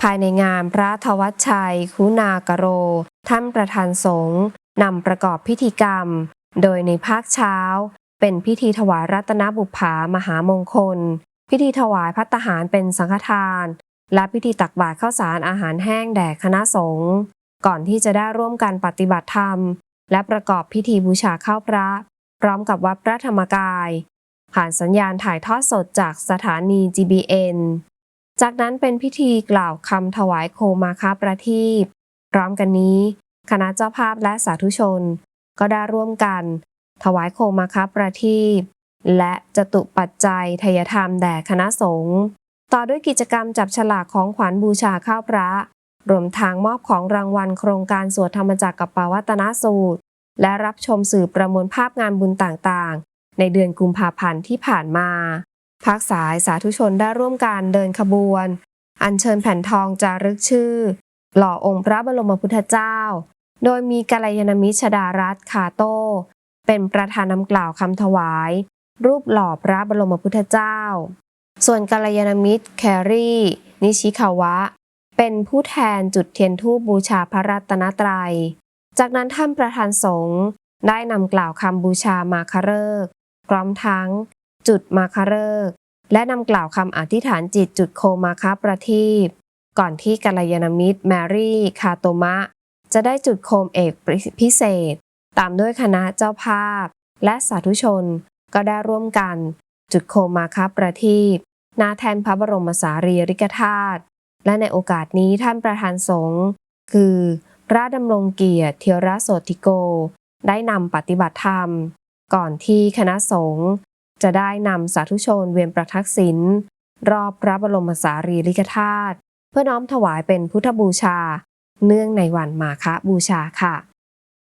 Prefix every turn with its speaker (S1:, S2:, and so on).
S1: ภายในงานพระทวัชชัย คุณากโร ท่านประธานสงฆ์นำประกอบพิธีกรรม โดยในภาคเช้า เป็นพิธีถวายรัตนบุปผามหามงคล พิธีถวายพัตตาหารเป็นสังฆทาน และพิธีตักบาตรข้าวสารอาหารแห้งแด่คณะสงฆ์ก่อนที่จะได้ร่วมกันปฏิบัติธรรม และประกอบพิธีบูชาข้าวพระ พร้อมกับวัดพระธรรมกาย ผ่านสัญญาณถ่ายทอดสดจากสถานี GBN จากนั้นเป็นพิธีกล่าวคำถวายโคมาคาประทีปพร้อมกันนี้คณะเจ้าภาพและสาธุชน ก็ได้ร่วมกัน ถวายโคมาคาประทีปและจตุปัจจัยทยธรรมแด่คณะสงฆ์ต่อด้วยกิจกรรมจับฉลากของขวัญบูชาข้าวพระ รวมทางมอบของรางวัลโครงการสวดธรรมจักรกับปาวัตนสูตร และรับชมสื่อประมวลภาพงานบุญต่างๆ ในเดือนกุมภาพันธ์ที่ผ่านมา ภาคสายสาธุชนได้ร่วมการเดินขบวน อัญเชิญแผ่นทองจารึกชื่อ หล่อองค์พระบรมพุทธเจ้า โดยมีกัลยาณมิชดารัตคาโต้เป็นประธานนำกล่าวคำถวาย รูปหล่อพระบรมพุทธเจ้า ส่วนกัลยาณมิตรแครี่ นิชิคาวะ เป็นผู้แทนจุดเทียนทูปบูชาพระรัตนตรัย จากนั้นท่านประธานสงฆ์ได้นำกล่าวคำบูชามาคฤกษ์พร้อมทั้ง จุดมาคฤกษ์และนำกล่าวคำอธิษฐานจิตจุดโคมาคาประทีปก่อนที่กัลยาณมิตรแมรี่คาโตมะ จะได้จุดโคมเอกพิเศษ ตามด้วยคณะเจ้าภาพ และสาธุชนก็ได้ร่วมกัน จุดโคมมาคาประทีปน้าแทนพระบรมสารีริกธาตุและในโอกาสนี้ท่านประธานสงฆ์คือ พระดำรงเกียรติเทวราชโสติโก ได้นำปฏิบัติธรรม ก่อนที่คณะสงฆ์ จะได้นำสาธุชนเวียนประทักษิณรอบพระบรมสารีริกธาตุเพื่อน้อมถวายเป็นพุทธบูชา เนื่องในวันมาฆบูชาค่ะ